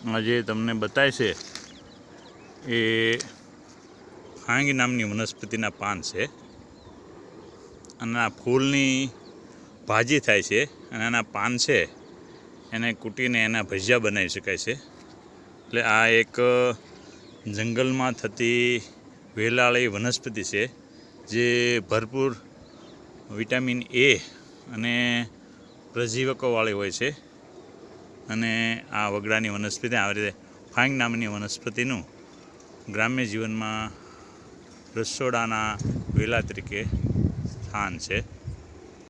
આજે તમને બતાવશે એ ખાંગી નામની વનસ્પતિના પાન છે. અને આ ફૂલની ભાજી થાય છે અને આના પાન છે. એને કૂટીને એના ભજીયા બનાવી શકાય છે. એટલે આ એક જંગલમાં થતી વેલાળી વનસ્પતિ છે, જે ભરપૂર વિટામિન એ અને પ્રજીવકોવાળી હોય છે. અને આ વગડાની વનસ્પતિ આવી રીતે ફાંગ નામની વનસ્પતિનું ગ્રામ્ય જીવનમાં રસોડાના વેલા તરીકે સ્થાન છે.